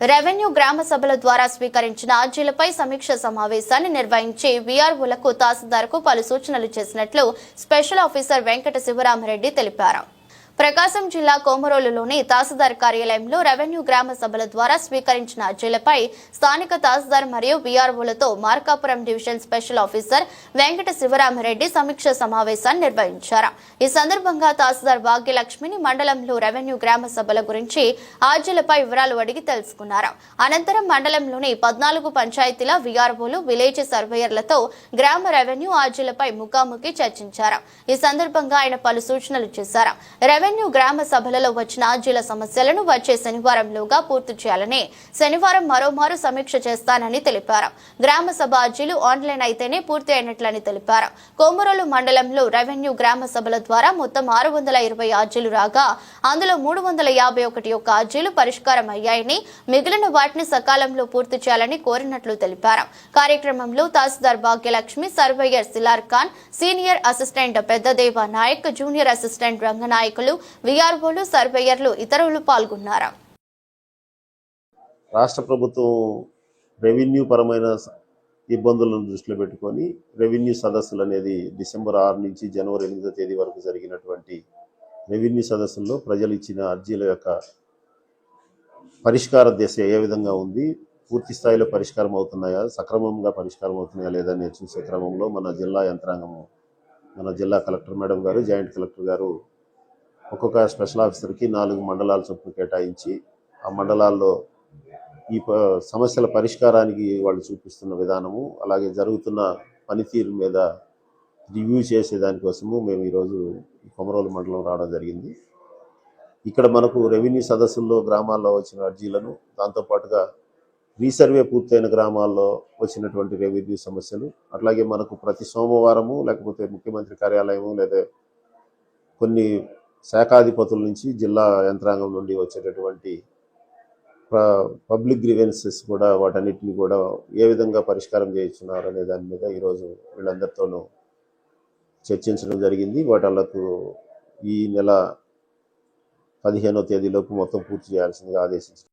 Revenue గ్రామ సభల ద్వారా స్వీకరించిన అర్జీలపై సమీక్ష సమావేశాన్ని నిర్వహించి వీఆర్ఓలకు తహసీల్దార్కు పలు సూచనలు చేసినట్లు స్పెషల్ ఆఫీసర్ వెంకట శివరామరెడ్డి తెలిపారు. ప్రకాశం జిల్లా కోమరోలులోని తహసీల్దార్ కార్యాలయంలో రెవెన్యూ గ్రామ సభల ద్వారా స్వీకరించిన అర్జీలపై స్థానిక తహసీల్దార్ మరియు వీఆర్ఓలతో Markapuram division special officer Venkata Sivaramareddy సమీక్ష సమావేశాన్ని నిర్వహించారు. ఈ సందర్భంగా తహసీల్దార్ భాగ్యలక్ష్మిని మండలంలో రెవెన్యూ గ్రామ సభల గురించి అర్జీలపై వివరాలు అడిగి తెలుసుకున్నారు. అనంతరం మండలంలోని పద్నాలుగు పంచాయతీల వీఆర్ఓలు విలేజ్ సర్వేయర్లతో గ్రామ రెవెన్యూ అర్జీలపై ముఖాముఖి చర్చించారు. ఈ సందర్భంగా ఆయన పలు సూచనలు చేశారు. రెవెన్యూ గ్రామ సభలలో వచ్చిన అర్జీల సమస్యలను వచ్చే శనివారంలోగా పూర్తి చేయాలని శనివారం మరోమారు సమీక్ష చేస్తానని తెలిపారు. గ్రామ సభ అర్జీలు ఆన్లైన్ అయితేనే పూర్తి అయినట్లని తెలిపారు. కోమరోలు మండలంలో రెవెన్యూ గ్రామ సభల ద్వారా మొత్తం ఆరు వందల ఇరవై అర్జీలు రాగా అందులో మూడు వందల యాభై ఒకటి యొక్క అర్జీలు పరిష్కారం అయ్యాయని మిగిలిన వాటిని సకాలంలో పూర్తి చేయాలని కోరినట్లు తెలిపారు. కార్యక్రమంలో tahsildar Bhagyalakshmi surveyor Silar Khan senior assistant Peddadeva Naik junior assistant Ranganayakulu వీఆర్ఓలు సర్వేయర్లు ఇతరులు పాల్గొన్నారు? రాష్ట్ర ప్రభుత్వం రెవెన్యూ పరమైన ఇబ్బందులను దృష్టిలో పెట్టుకొని రెవెన్యూ సదస్సులు అనేది డిసెంబర్ ఆరు నుంచి జనవరి ఎనిమిదో తేదీ వరకు జరిగినటువంటి రెవెన్యూ సదస్సుల్లో ప్రజలు ఇచ్చిన అర్జీల యొక్క పరిష్కార దశ ఏ విధంగా ఉంది పూర్తి స్థాయిలో పరిష్కారం అవుతున్నాయా సక్రమంగా పరిష్కారం అవుతున్నాయా లేదని చూసే క్రమంలో మన జిల్లా యంత్రాంగము మన జిల్లా కలెక్టర్ మేడం గారు జాయింట్ కలెక్టర్ గారు ఒక్కొక్క స్పెషల్ ఆఫీసర్కి నాలుగు మండలాల చొప్పున కేటాయించి ఆ మండలాల్లో ఈ ప- సమస్యల పరిష్కారానికి వాళ్ళు చూపిస్తున్న విధానము అలాగే జరుగుతున్న పనితీరు మీద రివ్యూ చేసే దానికోసము మేము ఈరోజు ఈ కొమరోలు మండలం రావడం జరిగింది. ఇక్కడ మనకు రెవెన్యూ సదస్సుల్లో గ్రామాల్లో వచ్చిన అర్జీలను దాంతోపాటుగా రీసర్వే పూర్తయిన గ్రామాల్లో వచ్చినటువంటి రెవెన్యూ సమస్యలు అట్లాగే మనకు ప్రతి సోమవారము లేకపోతే ముఖ్యమంత్రి కార్యాలయము లేదా కొన్ని శాఖాధిపతుల నుంచి జిల్లా యంత్రాంగం నుండి వచ్చేటటువంటి ప- పబ్లిక్ గ్రీవెన్సెస్ కూడా వాటన్నిటిని కూడా ఏ విధంగా పరిష్కారం చేయించున్నారు అనే దాని మీద ఈరోజు వీళ్ళందరితోనూ చర్చించడం జరిగింది. వాటలకు ఈ నెల పదిహేనో తేదీలోపు మొత్తం పూర్తి చేయాల్సిందిగా ఆదేశించారు